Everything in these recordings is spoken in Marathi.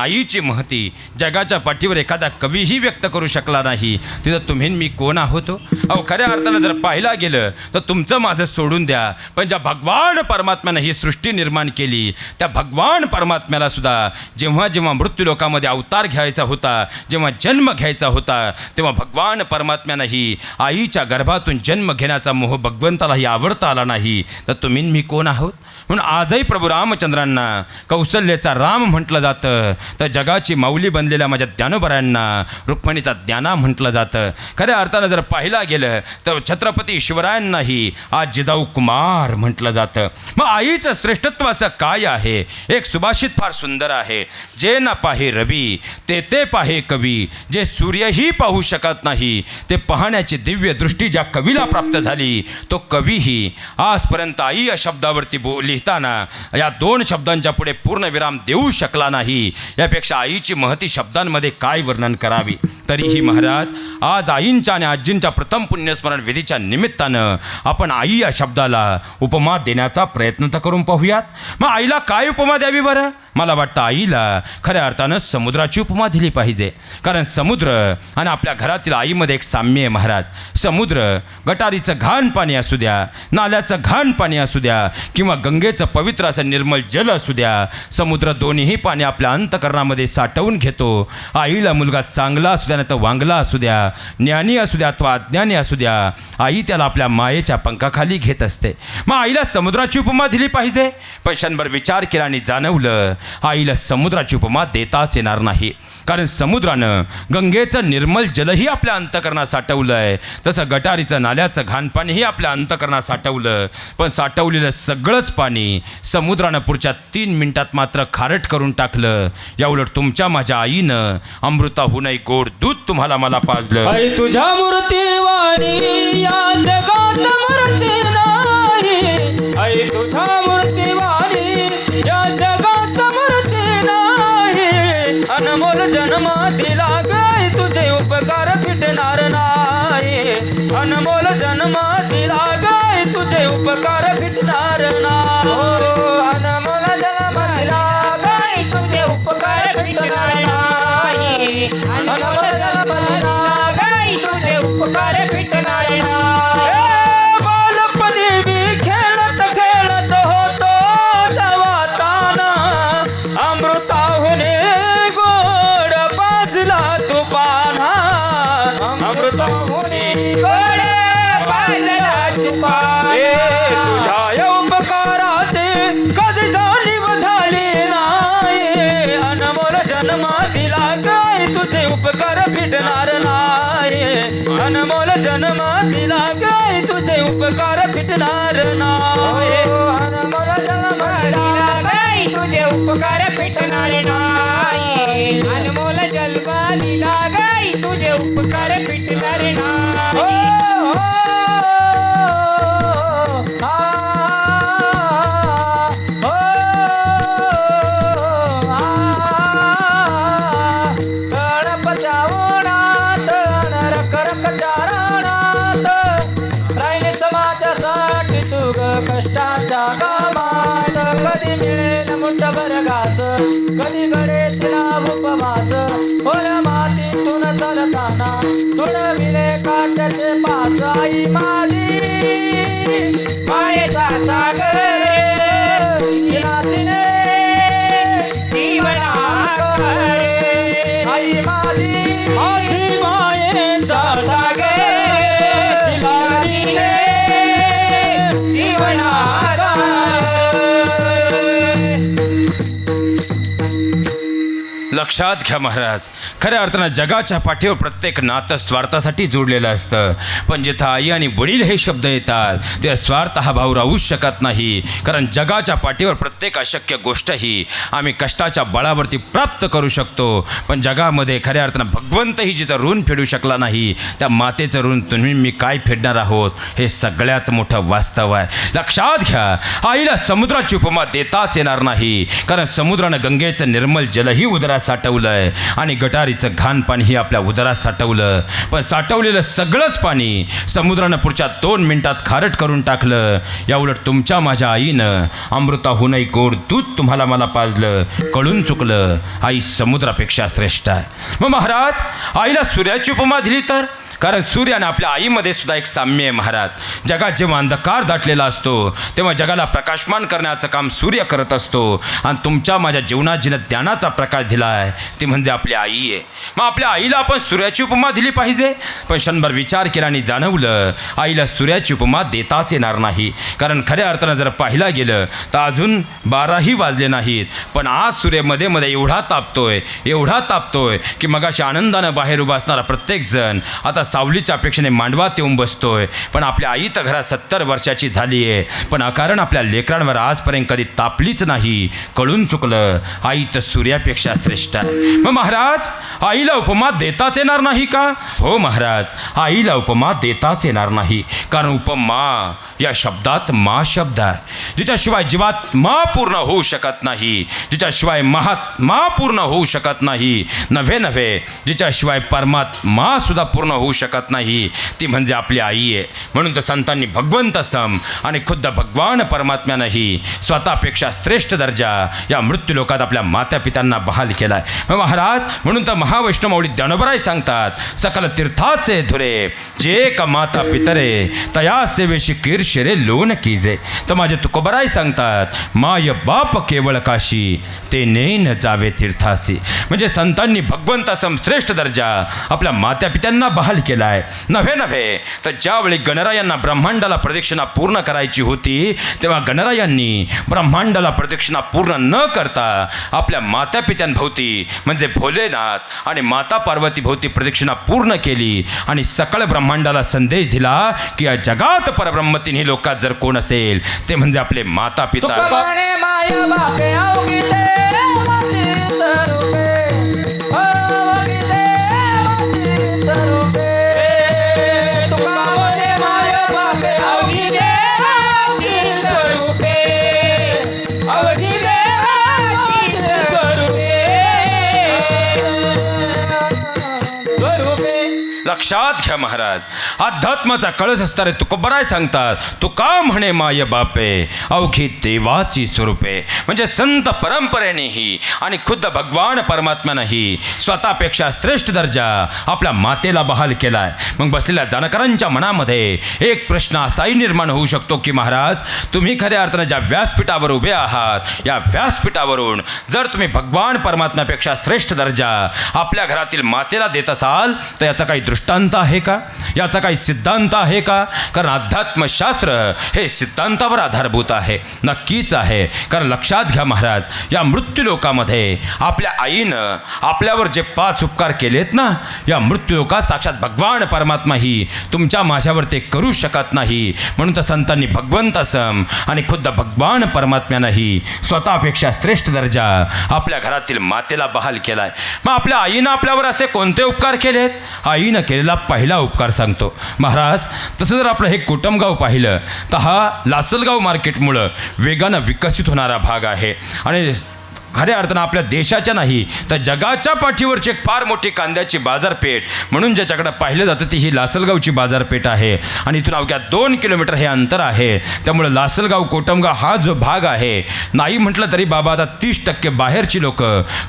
आईची महती. जगाच्या पाठीवर एखादा कवीही व्यक्त करू शकला नाही. तिथं तुम्ही मी कोण आहोत? अहो खऱ्या अर्थानं जर पाहिला गेलं तर तुमचं माझं सोडून द्या. पण ज्या भगवान परमात्म्यानं ही सृष्टी निर्माण केली त्या भगवान परमात्म्याला सुद्धा जेव्हा जेव्हा मृत्यू लोकामध्ये अवतार घ्यायचा होता जेव्हा जन्म घ्यायचा होता तेव्हा भगवान परमात्म्यानंही आईच्या गर्भातून जन्म घेण्याचा मोह भगवंतालाही आवडता आला नाही. तर तुम्ही मी कोण आहोत? म्हणून आजही प्रभू रामचंद्रांना कौशल्याचा राम म्हटलं जातं. तर जगाची माऊली बनलेल्या माझ्या ज्ञानोबरांना रुक्मिणीचा ज्ञाना म्हटलं जातं. खऱ्या अर्थानं जर पाहिला गेलं तर छत्रपती शिवरायांनाही आज जिजाऊ कुमार म्हटलं जातं. मग आईचं श्रेष्ठत्व असं काय आहे? एक सुभाषित फार सुंदर आहे. जे ना पाहे रवी ते ते पाहे कवी जे सूर्यही पाहू शकत नाही ते पाहण्याची दिव्य दृष्टी ज्या कवीला प्राप्त झाली तो कवीही आजपर्यंत आई या शब्दावरती बोली लिहिताना या दोन शब्दांच्या पुढे पूर्ण विराम देऊ शकला नाही. यापेक्षा आईची महती शब्दांमध्ये काय वर्णन करावी? तरीही महाराज आज आईंच्या आणि आजींच्या प्रथम पुण्यस्मरण विधीच्या निमित्तानं आपण आई या शब्दाला उपमा देण्याचा प्रयत्न तर करून पाहूयात. मग आईला काय उपमा द्यावी बरं? मला वाटतं आईला खऱ्या अर्थानं समुद्राची उपमा दिली पाहिजे. कारण समुद्र आणि आपल्या घरातील आईमध्ये एक साम्य आहे महाराज. समुद्र गटारीचं घाण पाणी असू द्या नाल्याचं घाण पाणी असू द्या किंवा गंगेचं पवित्र असं निर्मल जल असू द्या समुद्र दोन्हीही पाणी आपल्या अंतकरणामध्ये साठवून घेतो. आईला मुलगा चांगला असू द्या त्यानं तर वांगला असू द्या ज्ञानी असू द्या अथवा अज्ञानी असू द्या आई त्याला आपल्या मायेच्या पंखाखाली घेत असते. मग आईला समुद्राची उपमा दिली पाहिजे. पण क्षणभर विचार केला आणि जाणवलं आईला समुद्राची उपमा देताच येणार नाही. कारण समुद्रानं गंगेचं निर्मल जलही आपल्या अंतकरणात साठवलं आहे तसं गटारीचं नाल्याचं घाणपाणीही आपल्या अंतकरणात साठवलं. पण साठवलेलं सगळंच पाणी समुद्रानं पुढच्या तीन मिनिटात मात्र खारट करून टाकलं. या उलट तुमच्या माझ्या आईनं अमृताहूनही गोड दूध तुम्हाला मला पाजलं. आई तुझ्या मूर्तीवाणी या जगात मूर्ती नाही. आई तुझ्या मूर्तीवाणी या जगात मूर्ती नाही. अनमोल जन्म दिला गाय तुझे उपकार फिटणार नाही. अनमोल जन्म दिला गाय तुझे उपकार फिटणार नाही. लक्षात घ्या महाराज. खऱ्या अर्थानं जगाच्या पाठीवर प्रत्येक नातं स्वार्थासाठी जोडलेलं असतं. पण जिथं आई आणि वडील हे शब्द येतात ते स्वार्थ हा भाऊ राहूच शकत नाही. कारण जगाच्या पाठीवर प्रत्येक अशक्य गोष्टही आम्ही कष्टाच्या बळावरती प्राप्त करू शकतो. पण जगामध्ये खऱ्या अर्थानं भगवंतही जिथं ऋण फेडू शकला नाही त्या मातेचं ऋण तुम्ही मी काय फेडणार आहोत? हे सगळ्यात मोठं वास्तव आहे. लक्षात घ्या आईला समुद्राची उपमा देताच येणार नाही. कारण समुद्रानं गंगेचं निर्मल जलही उदरात साठवलं आहे आणि गटारीचं घाण पाणीही आपल्या उदरात साठवलं. पण साठवलेलं सगळंच पाणी समुद्रानं पुढच्या दोन मिनिटात खारट करून टाकलं. या उलट तुमच्या माझ्या आईनं अमृताहूनही गोड दूध तुम्हाला मला पाजलं. कळून चुकलं आई समुद्रापेक्षा श्रेष्ठ आहे. मग महाराज आईला सूर्याची उपमा दिली तर? कारण सूर्य आणि आपल्या आईमध्ये सुद्धा एक साम्य आहे महाराज. जगात जेव्हा अंधकार दाटलेला असतो तेव्हा जगाला प्रकाशमान करण्याचं काम सूर्य करत असतो. आणि तुमच्या माझ्या जीवनात जिनं ज्ञानाचा प्रकाश दिला आहे ती म्हणजे आपली आई आहे. मग आपल्या आईला आपण सूर्याची उपमा दिली पाहिजे? पण क्षणभर विचार केला आणि जाणवलं आईला सूर्याची उपमा देताच येणार नाही. कारण खऱ्या अर्थानं जर पाहिला गेलं तर अजून बाराही वाजले नाहीत. पण आज सूर्यमध्ये मध्ये एवढा तापतोय एवढा तापतोय की मगाशी आनंदानं बाहेर उभा असणारा प्रत्येक जण आता सावलीच्या अपेक्षेने मांडवात येऊन बसतोय. पण आपल्या आई तर घरात सत्तर वर्षाची झाली आहे पण अकारण आपल्या लेकरांवर आजपर्यंत कधी तापलीच नाही. कळून चुकलं आई तर सूर्यापेक्षा श्रेष्ठ आहे. मग महाराज आईला उपमा देताच येणार नाही का? हो महाराज आईला उपमा देताच येणार नाही. कारण उपमा या शब्दात मा शब्द आहे जिच्याशिवाय जीवात मा पूर्ण होऊ शकत नाही जिच्याशिवाय महात्मा पूर्ण होऊ शकत नाही नव्हे नव्हे जिच्याशिवाय परमात्मा सुद्धा पूर्ण होऊ शकत नाही ती म्हणजे आपली आई आहे. म्हणून तर संतांनी भगवंत सम आणि खुद्द भगवान परमात्म्यानंही स्वतःपेक्षा श्रेष्ठ दर्जा या मृत्यूलोकात आपल्या मातापित्यांना बहाल केला आहे महाराज म्हणून तर महावैष्णवमाऊली ज्ञानोबराय सांगतात सकल तीर्थाचे धुरे जे का माता पितरे तया सेवेशी कीर्ष कीर्षरे लोन कीजे तर माझे तुकोबराय सांगतात माय बाप केवळ काशी ते नेन जावे तीर्थासी म्हणजे संतांनी भगवंतासम श्रेष्ठ दर्जा आपल्या मात्या पित्यांना बहाल आहे नव्हे नव्हे तर ज्यावेळी गणरायांना ब्रह्मांडाला प्रदक्षिणा पूर्ण करायची होती तेव्हा गणरायांनी ब्रह्मांडाला प्रदक्षिणा पूर्ण न करता आपल्या माता पित्यांभोवती म्हणजे भोलेनाथ आणि माता पार्वती भोवती प्रदक्षिणा पूर्ण केली आणि सकळ ब्रह्मांडाला संदेश दिला की या जगात परब्रह्मतीने ही लोकात जर कोण असेल ते म्हणजे आपले माता पिता लक्षात घ्या महाराज अध्यात्माचा कळस असणारे तुकोबराय सांगतात. तू का म्हणे माय बापे अवघी देवाची स्वरूपे. म्हणजे संत परंपरेनेही आणि खुद्द भगवान परमात्म्यानंही स्वतःपेक्षा श्रेष्ठ दर्जा आपल्या मातेला बहाल केलाय. मग बसलेल्या जाणकारांच्या मनामध्ये एक प्रश्न असाही निर्माण होऊ शकतो की महाराज तुम्ही खऱ्या अर्थानं ज्या व्यासपीठावर उभे आहात या व्यासपीठावरून जर तुम्ही भगवान परमात्म्यापेक्षा श्रेष्ठ दर्जा आपल्या घरातील मातेला देत असाल तर याचा काही दृष्टांत आहे. का? याचा काही सिद्धांत आहे का? कारण अध्यात्मशास्त्र हे सिद्धांतावर आधारभूत आहे. नक्कीच आहे. कारण लक्षात घ्या महाराज या मृत्यूलोकामध्ये आपल्या आईनं आपल्यावर जे पाच उपकार केलेत ना या मृत्यूलोकात साक्षात भगवान परमात्मा ही तुमच्या माझ्यावर ते करू शकत नाही. म्हणून तर संतांनी भगवंतासम आणि खुद्द भगवान परमात्म्यानंही स्वतःपेक्षा श्रेष्ठ दर्जा आपल्या घरातील मातेला बहाल केलाय. मग आपल्या आईनं आपल्यावर असे कोणते उपकार केलेत? आईनं केलेला पहिला उपकार सांगतो. महाराज तसं जर आपलं हे कोटमगाव पाहिलं तर हा लासलगाव मार्केटमुळं वेगानं विकसित होणारा भाग आहे. आणि खऱ्या अर्थानं आपल्या देशाच्या नाही तर जगाच्या पाठीवरची एक फार मोठी कांद्याची बाजारपेठ म्हणून ज्याच्याकडे पाहिलं जातं ती ही लासलगावची बाजारपेठ आहे. आणि इथून अवघ्या दोन किलोमीटर हे अंतर आहे. त्यामुळे लासलगाव कोटमगाव हा जो भाग आहे नाही म्हटलं तरी बाबा आता तीस टक्के बाहेरची लोक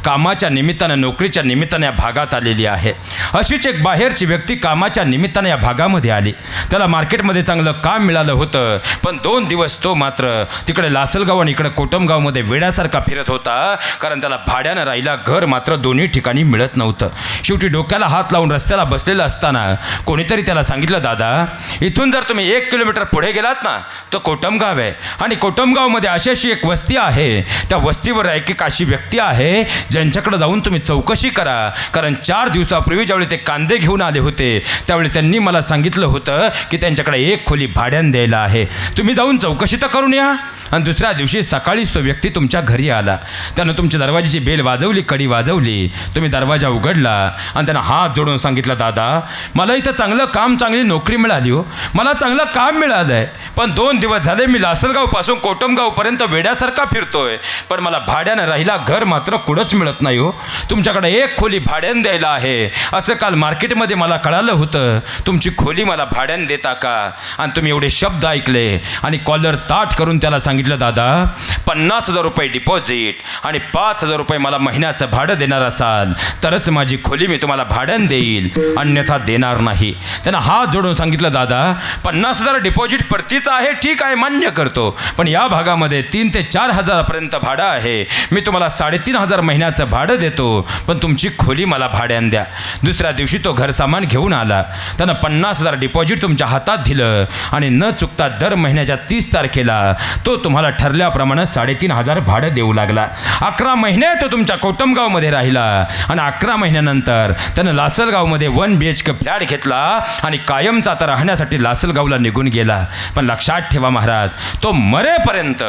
कामाच्या निमित्तानं नोकरीच्या निमित्तानं या भागात आलेली आहे. अशीच एक बाहेरची व्यक्ती कामाच्या निमित्तानं या भागामध्ये आली. त्याला मार्केटमध्ये चांगलं काम मिळालं होतं पण दोन दिवस तो मात्र तिकडे लासलगाव आणि इकडे कोटमगावमध्ये वेड्यासारखा फिरत होता. कारण त्याला भाड्यानं राहिला घर मात्र दोन्ही ठिकाणी मिळत नव्हतं. शेवटी डोक्याला हात लावून रस्त्याला बसलेलं असताना कोणीतरी त्याला सांगितलं दादा इथून जर तुम्ही एक किलोमीटर पुढे गेलात ना तर कोटमगाव आहे. आणि कोटमगावमध्ये अशी अशी एक वस्ती आहे. त्या वस्तीवर एक एक अशी व्यक्ती आहे ज्यांच्याकडे जाऊन तुम्ही चौकशी करा. कारण चार दिवसापूर्वी ज्यावेळी ते कांदे घेऊन आले होते त्यावेळी त्यांनी मला सांगितलं होतं की त्यांच्याकडे एक खोली भाड्यानं द्यायला आहे. तुम्ही जाऊन चौकशी तर करून या. आणि दुसऱ्या दिवशी सकाळीच तो व्यक्ती तुमच्या घरी आला. त्यानं तुमच्या दरवाजाची बेल वाजवली कडी वाजवली. तुम्ही दरवाजा उघडला आणि त्यानं हात जोडून सांगितलं दादा मला इथं चांगलं काम चांगली नोकरी मिळाली हो. मला चांगलं काम मिळालं आहे पण दोन दिवस झाले मी लासलगावपासून कोटमगावपर्यंत वेड्यासारखा फिरतोय. पण मला भाड्यानं राहिला घर मात्र कुठंच मिळत नाही हो. तुमच्याकडे एक खोली भाड्यानं द्यायला आहे. असं काल मार्केटमध्ये मला कळालं होतं. तुमची खोली मला भाड्यानं देता का? आणि तुम्ही एवढे शब्द ऐकले आणि कॉलर ताट करून त्याला सांगितलं दादा पन्नास हजार रुपये डिपॉझिट आणि पाच हजार रुपये मला महिन्याचं भाडं देणार असाल तरच माझी खोली मी तुम्हाला भाडण देईल अन्यथा देणार नाही. त्यांना हात जोडून सांगितलं दादा पन्नास हजार डिपॉझिट परतीचं आहे ठीक आहे मान्य करतो पण या भागामध्ये तीन ते चार हजारापर्यंत भाडं आहे. मी तुम्हाला साडेतीन हजार महिन्याचं भाडं देतो पण तुमची खोली मला भाड्यानं द्या. दुसऱ्या दिवशी तो घर सामान घेऊन आला. त्यानं पन्नास हजार डिपॉझिट तुमच्या हातात दिलं आणि न चुकता दर महिन्याच्या तीस तारखेला तो तुम्हाला ठरल्याप्रमाणे साडेतीन हजार भाडं देऊ लागला. अकरा महिने तो तुमच्या कोटमगावमध्ये राहिला. आणि अकरा महिन्यानंतर त्यानं लासलगावमध्ये one B H K flat घेतला आणि कायमचा आता राहण्यासाठी लासलगावला निघून गेला. पण लक्षात ठेवा महाराज तो मरेपर्यंत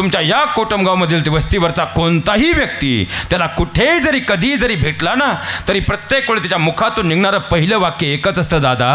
तुमच्या या कोटमगावमधील ते वस्तीवरचा कोणताही व्यक्ती त्याला कुठेही जरी कधी जरी भेटला ना तरी प्रत्येक वेळी त्याच्या मुखातून निघणारं पहिलं वाक्य एकच असतं दादा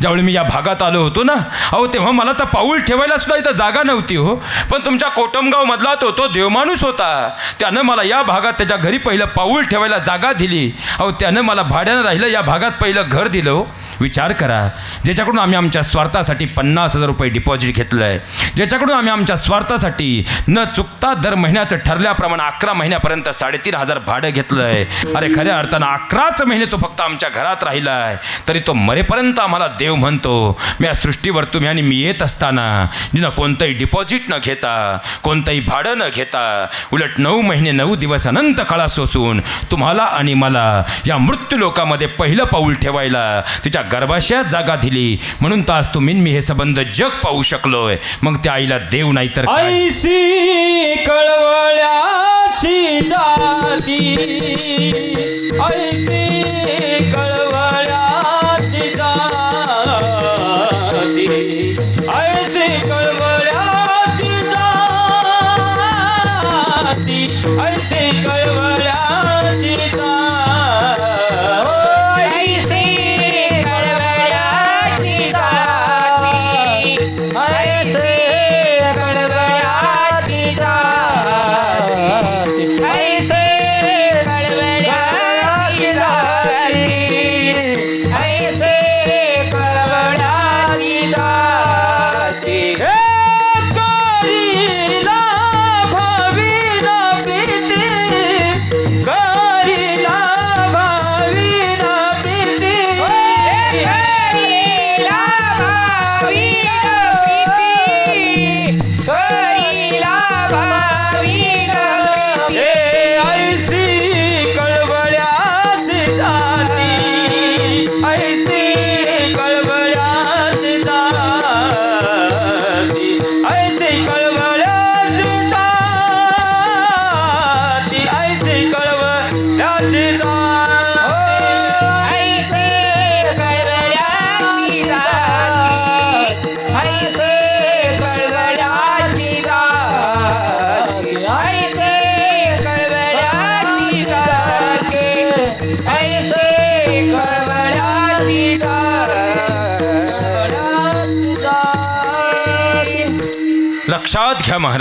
ज्यावेळी मी या भागात आलो होतो ना अहो तेव्हा मला तर पाऊल ठेवायला सुद्धा इथं जागा नव्हती हो. पण तुमच्या कोटमगावमधला तो तो देवमाणूस होता. त्यानं मला या भागात त्याच्या घरी पहिलं पाऊल ठेवायला जागा दिली. अहो त्यानं मला भाड्यानं राहिलं या भागात पहिलं घर दिलं हो. विचार करा. ज्याच्याकडून आम्ही आमच्या स्वार्थासाठी पन्नास हजार रुपये डिपॉझिट घेतलं आहे ज्याच्याकडून आम्ही आमच्या स्वार्थासाठी न चुकता दर महिन्याचं ठरल्याप्रमाणे अकरा महिन्यापर्यंत साडेतीन हजार भाडं घेतलं आहे अरे खऱ्या अर्थानं अकराच महिने तो फक्त आमच्या घरात राहिला आहे तरी तो मरेपर्यंत आम्हाला देव म्हणतो मी या सृष्टीवर तुम्ही आणि मी येत असताना जिनं कोणतंही डिपॉझिट न घेता कोणतंही भाडं न घेता उलट नऊ महिने नऊ दिवस अनंत काळा सोसून तुम्हाला आणि मला या मृत्यू लोकामध्ये पहिलं पाऊल ठेवायला तिच्या गर्भाशयात जागा दिली. म्हणून तर आज तुम्ही मी हे संबंध जग पाहू शकलोय. मग त्या आईला देव नाही तर ऐशी कळवळ्याची जाती ऐशी कळवळ्याची जाती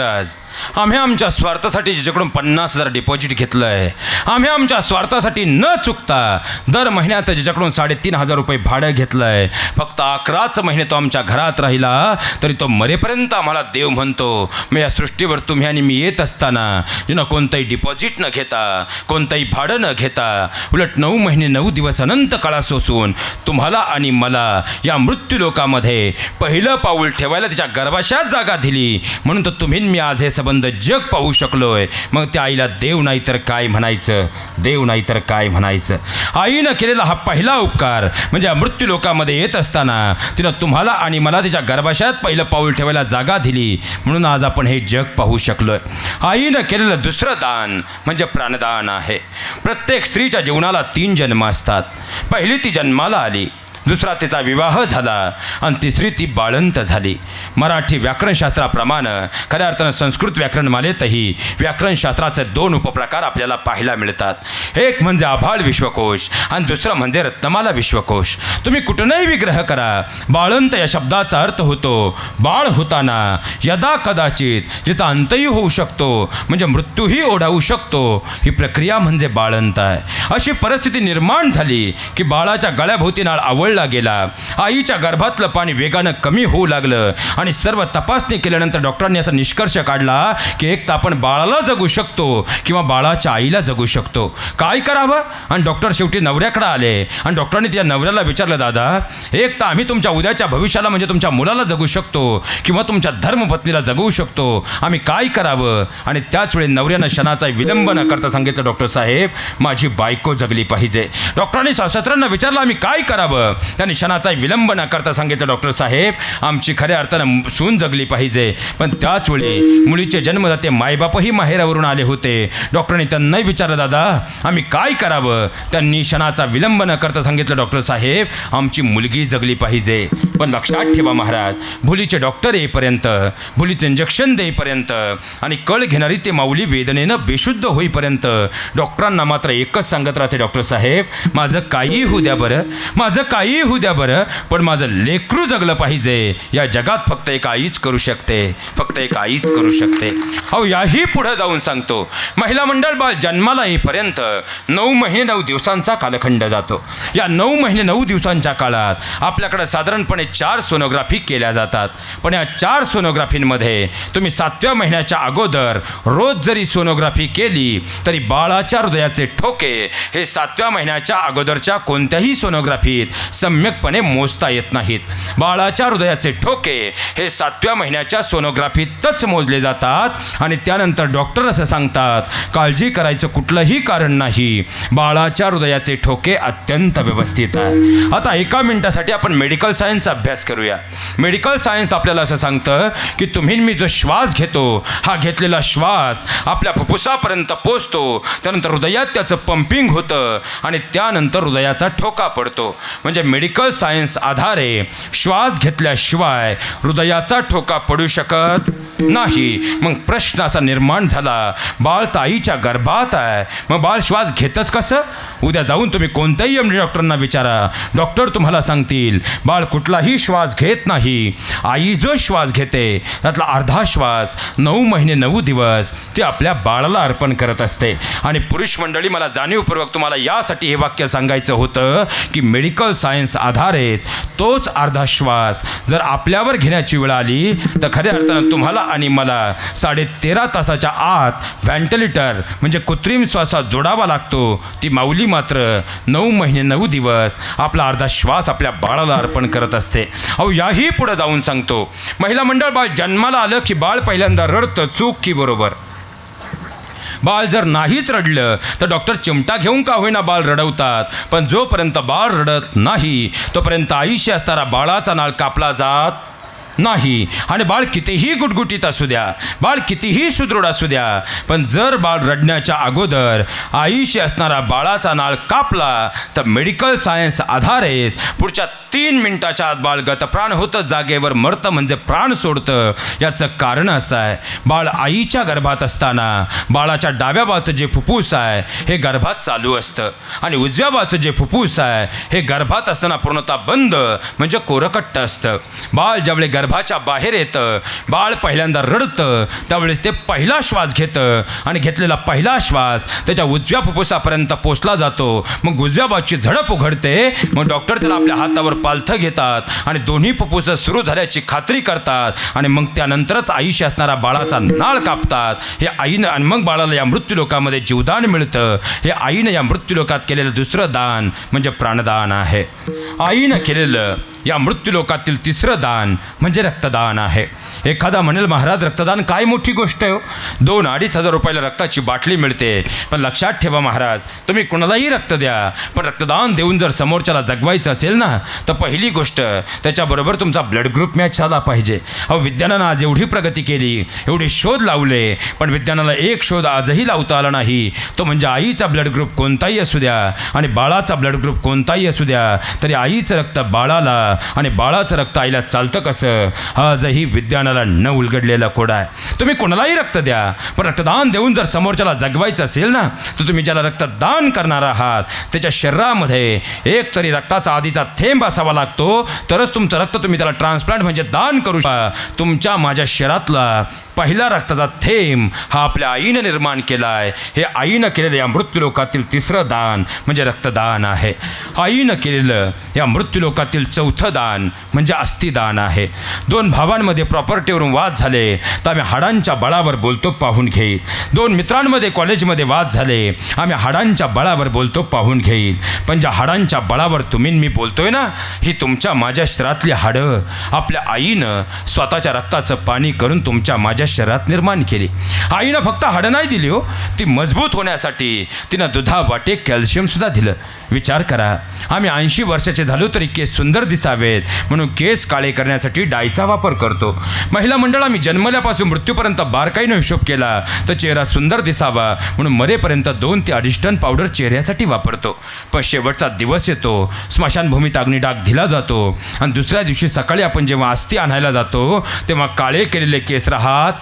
लक्षात घ्या महाराज आम्ही आमच्या स्वार्थासाठी ज्याच्याकडून पन्नास हजार डिपॉझिट घेतलं आहे आम्ही आमच्या स्वार्थासाठी न चुकता दर महिन्यात ज्याच्याकडून साडेतीन हजार रुपये भाडं घेतलं आहे फक्त अकराच महिने तो आमच्या घरात राहिला तरी तो मरेपर्यंत आम्हाला देव म्हणतो मी या सृष्टीवर तुम्ही आणि मी येत असताना जिनं कोणतंही डिपॉझिट न घेता कोणतंही भाडं न घेता उलट नऊ महिने नऊ दिवस अनंत काळा सोसून तुम्हाला आणि मला या मृत्यू लोकामध्ये पहिलं पाऊल ठेवायला तिच्या गर्भाशात जागा दिली. म्हणून तर तुम्ही मी आज हे संबंध जग पाहू शकलोय. मग त्या आईला देव नाही तर काय म्हणायचं? देव नाही तर काय म्हणायचं? आईनं केलेला हा पहिला उपकार म्हणजे मृत्यू लोकामध्ये येत असताना तिनं तुम्हाला आणि मला तिच्या गर्भाशयात पहिलं पाऊल ठेवायला जागा दिली. म्हणून आज आपण हे जग पाहू शकलोय. आईनं केलेलं दुसरं दान म्हणजे प्राणदान आहे. प्रत्येक स्त्रीच्या जीवनाला तीन जन्म असतात. पहिली ती जन्माला आली. दुसरा तिचा विवाह झाला आणि तिसरी ती बाळंत झाली. मराठी व्याकरणशास्त्राप्रमाणे खऱ्या अर्थानं संस्कृत व्याकरणमालेतही व्याकरणशास्त्राचे दोन उपप्रकार आपल्याला पाहायला मिळतात. एक म्हणजे आभाळ विश्वकोश आणि दुसरं म्हणजे रत्नमाला विश्वकोश. तुम्ही कुठूनही विग्रह करा. बाळंत या शब्दाचा अर्थ होतो बाळ होताना यदा कदाचित जिचा अंतही होऊ शकतो म्हणजे मृत्यूही ओढावू शकतो. ही प्रक्रिया म्हणजे बाळंत आहे. अशी परिस्थिती निर्माण झाली की बाळाच्या गळ्याभोवती नाळ आवळला गेला. आईच्या गर्भातलं पाणी वेगानं कमी होऊ लागलं आणि सर्व तपासणी केल्यानंतर डॉक्टरांनी असा निष्कर्ष काढला की एक तर आपण बाळाला जगू शकतो किंवा बाळाच्या आईला जगू शकतो. काय करावं? आणि डॉक्टर शेवटी नवऱ्याकडे आले. आणि डॉक्टरांनी त्या नवऱ्याला विचारलं दादा एक तर आम्ही तुमच्या उद्याच्या भविष्याला म्हणजे तुमच्या मुलाला जगू शकतो किंवा तुमच्या धर्मपत्नीला जगवू शकतो. आम्ही काय करावं? आणि त्याच वेळी नवऱ्यानं क्षणाचा विलंब न करता सांगितलं डॉक्टर साहेब माझी बायको जगली पाहिजे. डॉक्टरांनी सशस्त्रांना विचारलं आम्ही काय करावं? त्यांनी क्षणाचा विलंब न करता सांगितलं डॉक्टर साहेब आमची खऱ्या अर्थानं सून जगली पाहिजे. पण त्याच वेळी मुलीचे जन्मदाते मायबापही माहेरावरून आले होते. डॉक्टरांनी त्यांनाही विचारलं दादा आम्ही काय करावं? त्यांनी क्षणाचा विलंब न करता सांगितलं डॉक्टर साहेब आमची मुलगी जगली पाहिजे. पण लक्षात ठेवा महाराज भुलीचे डॉक्टर येईपर्यंत भुलीचे इंजेक्शन देईपर्यंत आणि कळ घेणारी ते माऊली वेदनेनं बेशुद्ध होईपर्यंत डॉक्टरांना मात्र एकच सांगत राहते डॉक्टर साहेब माझं काही होऊ द्या बरं. माझं काही होऊ द्या बरं पण माझं लेकरू जगलं पाहिजे. या जगात फक्त एक आईच करू शकते फक्त एक आईच करू शकते. अहो याही पुढं जाऊन सांगतो. महिला मंडळ बाळ जन्माला येईपर्यंत नऊ महिने नऊ दिवसांचा कालखंड जातो. या नऊ महिने नऊ दिवसांच्या काळात आपल्याकडे साधारणपणे चार सोनोग्राफी केल्या जातात. पण या चार सोनोग्राफींमध्ये तुम्ही सातव्या महिन्याच्या अगोदर रोज जरी सोनोग्राफी केली तरी बाळाच्या हृदयाचे ठोके हे सातव्या महिन्याच्या अगोदरच्या कोणत्याही सोनोग्राफीत सम्यकपणे मोजता येत नाहीत. बाळाच्या हृदयाचे ठोके हे सातव्या महिन्याच्या सोनोग्राफीतच मोजले जातात आणि त्यानंतर डॉक्टर असं सांगतात काळजी करायचं कुठलंही कारण नाही. बाळाच्या हृदयाचे ठोके अत्यंत व्यवस्थित आहे आता एका मिनिटासाठी आपण मेडिकल सायन्सचा अभ्यास करूया. मेडिकल सायन्स आपल्याला असं सांगतं की तुम्ही मी जो श्वास घेतो हा घेतलेला श्वास आपल्या फुफ्फुसापर्यंत पोचतो त्यानंतर हृदयात त्याचं पंपिंग होतं आणि त्यानंतर हृदयाचा ठोका पडतो. म्हणजे मेडिकल सायन्स आधारे श्वास घेतल्याशिवाय हृदयाचा ठोका पडू शकत नाही. मग प्रश्न असा निर्माण झाला बाळ ताईच्या गर्भात आहे. मग बाळ श्वास घेतच कसं? उद्या जाऊन तुम्ही कोणत्याही एम डॉक्टरांना विचारा. डॉक्टर तुम्हाला सांगतील बाळ कुठलाही श्वास घेत नाही. आई जो श्वास घेते त्यातला अर्धा श्वास नऊ महिने नऊ दिवस ती आपल्या बाळाला अर्पण करत असते. आणि पुरुष मंडळी मला जाणीवपूर्वक तुम्हाला यासाठी हे वाक्य सांगायचं होतं की मेडिकल सायन्स आधारित तोच अर्धा श्वास जर आपल्यावर घेण्याची वेळ आली तर खऱ्या अर्थानं तुम्हाला आणि मला साडेतेरा तासाच्या आत व्हेंटिलेटर म्हणजे कृत्रिम श्वासात जोडावा लागतो. ती माऊली मात्र नऊ महिने नऊ दिवस आपला अर्धा श्वास आपल्या बाळाला अर्पण करत असते. अहो याही पुढे जाऊन सांगतो. महिला मंडळ बाळ जन्माला आलं की बाळ पहिल्यांदा रडतं चूक की बरोबर? बाळ जर नाहीच रडलं तर डॉक्टर चिमटा घेऊन का होईना बाळ रडवतात? पण जोपर्यंत बाळ रडत नाही तोपर्यंत आयुष्य असणारा बाळाचा नाळ कापला जात नाही. आणि बाळ कितीही गुटगुटीत असू द्या बाळ कितीही सुदृढ असू द्या पण जर बाळ रडण्याच्या अगोदर आईशी असणारा बाळाचा नाळ कापला तर मेडिकल सायन्स आधारित पुढच्या तीन मिनिटाच्या आत बाळ गतप्राण होतं जागेवर मरतं म्हणजे प्राण सोडतं. याचं कारण असं आहे बाळ आईच्या गर्भात असताना बाळाच्या डाव्या बाजूचं जे फुफ्फुस आहे हे गर्भात चालू असतं. आणि उजव्या बाजूचं जे फुफ्फुस आहे हे गर्भात असताना पूर्णतः बंद म्हणजे कोरकट्ट असतं. बाळ ज्यावेळी गर्भाच्या बाहेर येतं. बाळ पहिल्यांदा रडतं. त्यावेळेस ते पहिला श्वास घेतं. आणि घेतलेला पहिला श्वास त्याच्या उजव्या फुफ्फुसापर्यंत पोचला जातो. मग उजव्या बाजूची झडप उघडते. मग डॉक्टर त्याला आपल्या हातावर पालथं घेतात आणि दोन्ही फुफ्फुसं सुरू झाल्याची खात्री करतात. आणि मग त्यानंतरच आईशी असणारा बाळाचा नाळ कापतात. हे आईनं आणि मग बाळाला या मृत्यूलोकामध्ये जीवदान मिळतं. हे आईनं या मृत्यूलोकात केलेलं दुसरं दान म्हणजे प्राणदान आहे. आईनं केलेलं या मृत्यूलोकातील तिसरं दान म्हणजे म्हणजे रक्तदान आहे. एखादा म्हणेल महाराज रक्तदान काय मोठी गोष्ट आहे हो? दोन अडीच हजार रुपयाला रक्ताची बाटली मिळते. पण लक्षात ठेवा महाराज तुम्ही कुणालाही रक्त द्या. पण रक्तदान देऊन जर समोरच्याला जगवायचं असेल ना तर पहिली गोष्ट त्याच्याबरोबर तुमचा ब्लड ग्रुप मॅच झाला पाहिजे. अहो विज्ञानानं आज एवढी प्रगती केली एवढे शोध लावले पण विज्ञानाला एक शोध आजही लावता आला नाही. तो म्हणजे आईचा ब्लड ग्रुप कोणताही असू द्या आणि बाळाचा ब्लड ग्रुप कोणताही असू द्या तरी आईचं रक्त बाळाला आणि बाळाचं रक्त आईला चालतं कसं? आजही विज्ञानाला न उलगडलेला कोडा आहे. तुम्ही कोणालाही रक्त द्या पण रक्तदान देऊन जर समोरच्याला जगवायचं असेल ना तर तुम्ही ज्याला रक्तदान करणार आहात त्याच्या शरीरामध्ये एक तरी रक्ताचा आधीचा थेंब असावा लागतो तरच तुमचं रक्त तुम्ही त्याला ट्रान्सप्लांट म्हणजे दान करू शकता तुमच्या माझ्या शरीरातला पहिला रक्ताचा थेंब हा आपल्या आईनं निर्माण केला आहे हे आईनं केलेलं या मृत्यूलोकातील तिसरं दान म्हणजे रक्तदान आहे. आईनं केलेलं या मृत्यूलोकातील चौथं दान म्हणजे अस्थिदान आहे. दोन भावांमध्ये प्रॉपर्टीवरून वाद झाले. तर आम्ही हाडांच्या बळावर बोलतो पाहून घेईल दोन मित्रांमध्ये कॉलेजमध्ये वाद झाले. आम्ही हाडांच्या बळावर बोलतो पाहून घेईल पण ज्या हाडांच्या बळावर तुम्ही मी बोलतोय ना ही तुमच्या माझ्या शरीरातली हाडं. आपल्या आईनं स्वतःच्या रक्ताचं पाणी करून तुमच्या माझ्या शरीरात निर्माण केली. आईनं फक्त हाडं नाही दिली हो ती मजबूत होण्यासाठी तिनं दुधावाटे कॅल्शियमसुद्धा दिलं. विचार करा. आम्ही ऐंशी वर्षाचे झालो तरी केस सुंदर दिसावेत. म्हणून केस काळे करण्यासाठी डायचा वापर करतो. महिला मंडळ आम्ही जन्मल्यापासून मृत्यूपर्यंत बारकाईनं हिशोब केला. तर चेहरा सुंदर दिसावा. म्हणून मरेपर्यंत दोन ते अडीच टन पावडर चेहऱ्यासाठी वापरतो. पण शेवटचा दिवस येतो. स्मशानभूमीत अग्निडाग दिला जातो. आणि दुसऱ्या दिवशी सकाळी आपण जेव्हा अस्थि आणायला जातो तेव्हा काळे केलेले केस राहत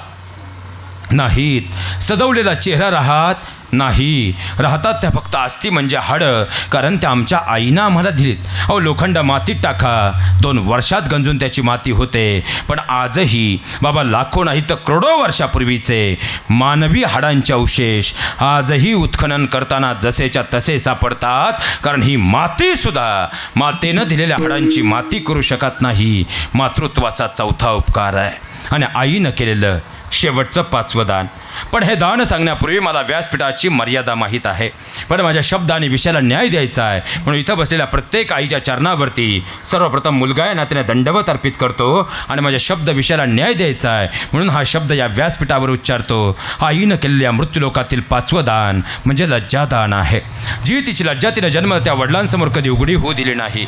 नाहीत. सजवलेला चेहरा राहत नाही. राहतात त्या फक्त अस्थि म्हणजे हाडं कारण त्या आमच्या आईनं आम्हाला दिलीत. अहो लोखंड मातीत टाका. दोन वर्षात गंजून त्याची माती होते. पण आजही बाबा लाखो नाही तर करोडो वर्षापूर्वीचे मानवी हाडांचे अवशेष आजही उत्खनन करताना जसेच्या तसे सापडतात कारण ही मातीसुद्धा मातेनं दिलेल्या हाडांची माती करू शकत नाही. मातृत्वाचा चौथा उपकार आहे. आणि आईनं केलेलं शेवटचं पाचवं दान. पण हे दान सांगण्यापूर्वी मला व्यासपीठाची मर्यादा माहीत आहे. पण माझ्या शब्द आणि विषयाला न्याय द्यायचा आहे. म्हणून इथं बसलेल्या प्रत्येक आईच्या चरणावरती सर्वप्रथम मुलगा आहे नात्याने दंडवत अर्पित करतो आणि माझ्या शब्द विषयाला न्याय द्यायचा आहे. म्हणून हा शब्द या व्यासपीठावर उच्चारतो. आईनं केलेल्या मृत्यूलोकातील पाचवं दान म्हणजे लज्जादान आहे. जी तिची लज्जा तिनं जन्म त्या वडिलांसमोर कधी उघडी होऊ दिली नाही.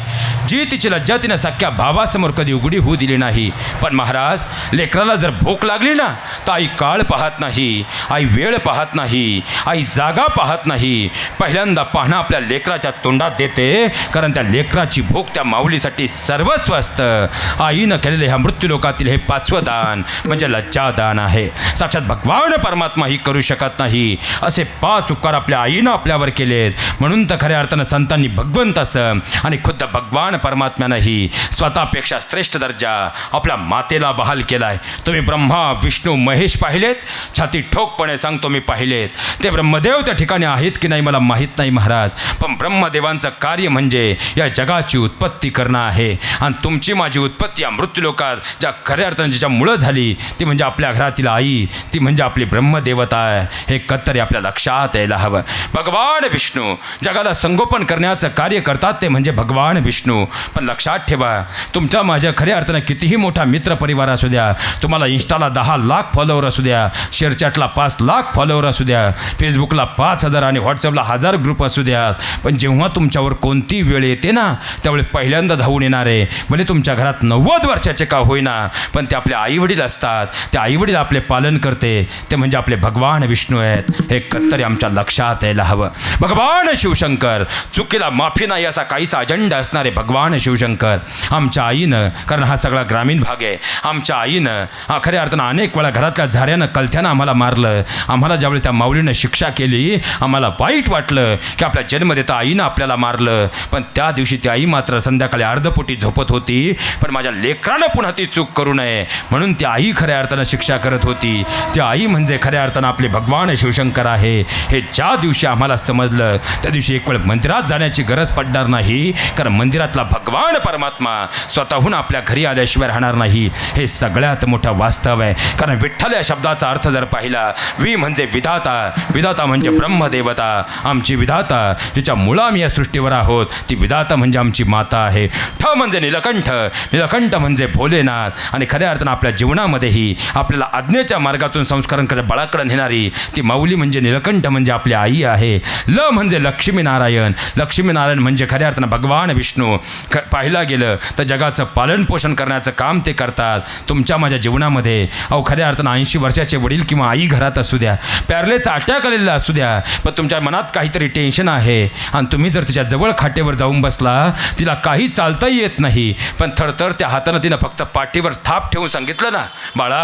जी तिची लज्जा तिनं सख्या भावासमोर कधी उघडी होऊ दिली नाही. पण महाराज लेकराला जर भूक लागली ना तर आई काळ पाहत नाही. आई वेळ पाहत नाही आई जागा पाहत नाही. पहिल्यांदा पाहणं आपल्या लेकराच्या तोंडात देते कारण त्या लेकराची भूक त्या माऊलीसाठी सर्वस्व असतं. आईनं केलेले ह्या मृत्यूलोकातील हे पाचवं दान म्हणजे लज्जादान आहे. साक्षात भगवान परमात्मा ही करू शकत नाही. असे पाच उपकार आपल्या आईनं आपल्यावर केलेत. म्हणून तर खऱ्या अर्थानं संतांनी भगवंत असं आणि खुद्द भगवान परमात्म्यानंही स्वतःपेक्षा श्रेष्ठ दर्जा आपल्या मातेला बहाल केलाय. तुम्ही ब्रह्मा विष्णू महेश पाहिलेत? छाती ठोकपणे सांगतो मी पाहिलेत. ते ब्रह्मदेव त्या ठिकाणी आहेत की नाही मला माहीत नाही महाराज. पण ब्रह्मदेवांचं कार्य म्हणजे या जगाची उत्पत्ती करणं आहे. आणि तुमची माझी उत्पत्ती या मृत्यूलोकात ज्या खऱ्या अर्थानं ज्याच्यामुळं झाली ती म्हणजे आपल्या घरातील आई ती म्हणजे आपली ब्रह्मदेवता आहे. हे कत्तरी आपल्या लक्षात यायला हवं. भगवान विष्णू जगाला संगोपन करण्याचं कार्य करतात ते म्हणजे भगवान विष्णू. पण लक्षात ठेवा तुमचा माझ्या खऱ्या अर्थानं कितीही मोठा मित्र परिवार असू द्या तुम्हाला इंस्टाला दहा लाख फॉलोवर असू द्या शेअरचॅटला पाच लाख फॉलोवर असू द्या. फेसबुकला पाच हजार आणि व्हॉट्सअपला हजार ग्रुप असू द्या. पण जेव्हा तुमच्यावर कोणती वेळ येते ना त्यावेळी पहिल्यांदा धावून येणारे म्हणजे तुमच्या घरात नव्वद वर्षाचे का होईना पण ते आपले आईवडील असतात. ते आईवडील आपले पालन करते. ते म्हणजे आपले भगवान विष्णू आहेत. हे कत्तरी आमच्या लक्षात यायला हवं. भगवान शिवशंकर चुकीला माफी नाही असा काहीसा अजंडा असणारे भगवान शिवशंकर. आमच्या आईनं कारण हा सगळा ग्रामीण भाग आहे. आमच्या आईनं हा खऱ्या अर्थानं अनेक वेळा घरातल्या झाऱ्यानं कलथ्यानं आम्हाला मारलं. आम्हाला ज्यावेळी त्या माऊलीनं शिक्षा केली आम्हाला वाईट वाटलं की आपल्या जन्मदेता आईनं आपल्याला मारलं. पण त्या दिवशी ती आई मात्र संध्याकाळी अर्धपोटी झोपत होती. पण माझ्या लेकरानं पुन्हा ती चूक करू नये. म्हणून ती आई खऱ्या अर्थानं शिक्षा करत होती. ती आई म्हणजे खऱ्या अर्थानं आपले भगवान शिवशंकर आहे. हे ज्या दिवशी आम्हाला समजलं त्या दिवशी एक वेळ मंदिरात जाण्याची गरज पडणार नाही. कारण मंदिरातला भगवान परमात्मा स्वतःहून आपल्या घरी आल्याशिवाय राहणार नाही. हे सगळ्यात मोठं वास्तव आहे. कारण विठ्ठल विठ्ठल या शब्दाचा अर्थ जर पाहिला वि म्हणजे विधाता. विधाता म्हणजे ब्रह्मदेवता. आमची विधाता जिच्या मुळा आम्ही या सृष्टीवर आहोत ती विधाता म्हणजे आमची माता आहे. ठ म्हणजे निलकंठ. निलकंठ म्हणजे भोलेनाथ. आणि खऱ्या अर्थानं आपल्या जीवनामध्येही आपल्याला आज्ञेच्या मार्गातून संस्कारांकडे बळाकडे नेणारी ती माऊली म्हणजे निलकंठ म्हणजे आपली आई आहे. ल म्हणजे लक्ष्मीनारायण. लक्ष्मीनारायण म्हणजे खऱ्या अर्थानं भगवान विष्णू. ख पाहिला गेलं तर जगाचं पालनपोषण करण्याचं काम ते करतात. तुमच्या माझ्या जीवनामध्ये अहो खऱ्या अर्थानं ऐंशी वर्षाचे वडील किंवा आई घरात असू द्या प्यारले चाट्या कलेला असू द्या पण तुमच्या मनात काहीतरी टेन्शन आहे. आणि तुम्ही जर तिच्या जवळ खाटेवर जाऊन बसला तिला काही चालताही येत नाही. पण थरथर त्या हातानं तिनं फक्त पाठीवर थाप ठेवून सांगितलं ना बाळा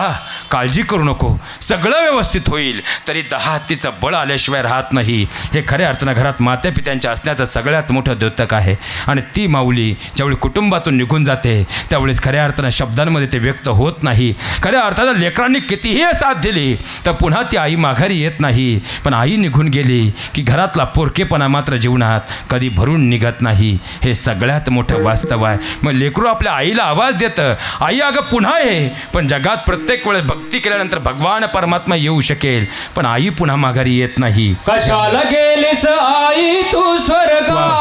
काळजी करू नको. सगळं व्यवस्थित होईल. तरी दहा हत्तीचं बळ आल्याशिवाय राहत नाही. हे खऱ्या अर्थानं घरात मात्या पित्यांच्या असण्याचं सगळ्यात मोठं द्योतक आहे. आणि ती माऊली ज्यावेळी कुटुंबातून निघून जाते त्यावेळेस खऱ्या अर्थानं शब्दांमध्ये ते व्यक्त होत नाही. खऱ्या अर्थानं लेकरांनी कितीही साथ दिली तर पुन्हा ती आई माघारी येत नाही. पण आई निघून गेली की घरातला पोरकेपणा मात्र जीवनात कधी भरून निघत नाही. हे सगळ्यात मोठं वास्तव आहे. मग लेकरू आपल्या आईला आवाज देतं आई अगं पुन्हा ये. पण जगात प्रत्येक वेळेस भक्त केल्यानंतर भगवान परमात्मा येऊ शकेल पण आई पुन्हा माघारी येत नाही. कशाला गेलीस आई तू स्वर्गाला?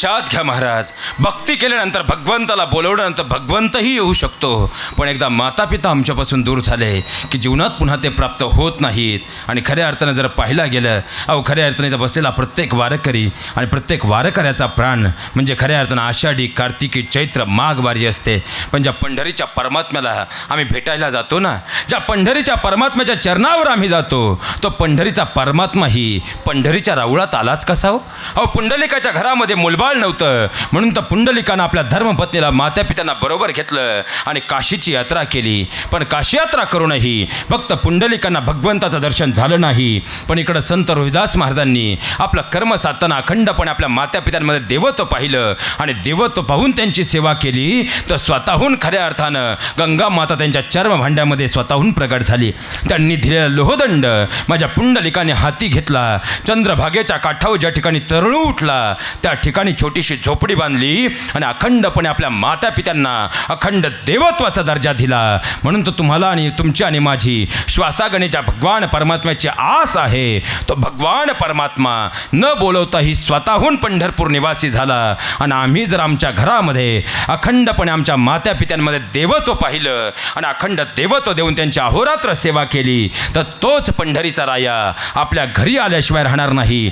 लक्षात घ्या महाराज. भक्ती केल्यानंतर भगवंताला बोलवल्यानंतर भगवंतही येऊ शकतो. पण एकदा माता पिता आमच्यापासून दूर झाले की जीवनात पुन्हा ते प्राप्त होत नाहीत. आणि खऱ्या अर्थानं जर पाहिला गेलं अहो खऱ्या अर्थाने इथं बसलेला प्रत्येक वारकरी आणि प्रत्येक वारकऱ्याचा प्राण म्हणजे खऱ्या अर्थानं आषाढी कार्तिकी चैत्र माघवारी असते. पण ज्या पंढरीच्या परमात्म्याला आम्ही भेटायला जातो ना ज्या पंढरीच्या परमात्म्याच्या चरणावर आम्ही जातो तो पंढरीचा परमात्माही पंढरीच्या राऊळात आलाच कसा हो? अहो पुंडलिकाच्या घरामध्ये मुलबाळ नव्हतं. म्हणून तर पुंडलिकानं आपल्या धर्मपत्नीला माता पित्यांना बरोबर घेतलं आणि काशीची यात्रा केली. पण काशी यात्रा करूनही फक्त पुंडलिकांना भगवंताचं दर्शन झालं नाही. पण इकडं संत रोहिदास महाराजांनी आपलं कर्म साधताना अखंडपणे आपल्या मात्यापित्यांमध्ये देवत्व पाहिलं आणि देवत्व पाहून त्यांची सेवा केली. तर स्वतःहून खऱ्या अर्थानं गंगा माता त्यांच्या चर्म भांड्यामध्ये स्वतःहून प्रगट झाली. त्यांनी दिलेला लोहदंड माझ्या पुंडलिकाने हाती घेतला. चंद्रभागेच्या काठावर ज्या ठिकाणी तरुण उठला त्या ठिकाणी छोटीशी झोपडी बांधली आणि अखंडपणे आपल्या माता पित्यांना अखंड देवत्वाचा दर्जा दिला. म्हणून तो तुम्हाला आणि तुमची आणि माझी श्वासागणेच्या भगवान परमात्म्याची आस आहे. तो भगवान परमात्मा न बोलवताही स्वतःहून पंढरपूर निवासी झाला. आणि आम्ही जर आमच्या घरामध्ये अखंडपणे आमच्या मात्या पित्यांमध्ये देवत्व पाहिलं आणि अखंड देवत्व देऊन त्यांची अहोरात्र सेवा केली तर तोच पंढरीचा राया आपल्या घरी आल्याशिवाय राहणार नाही.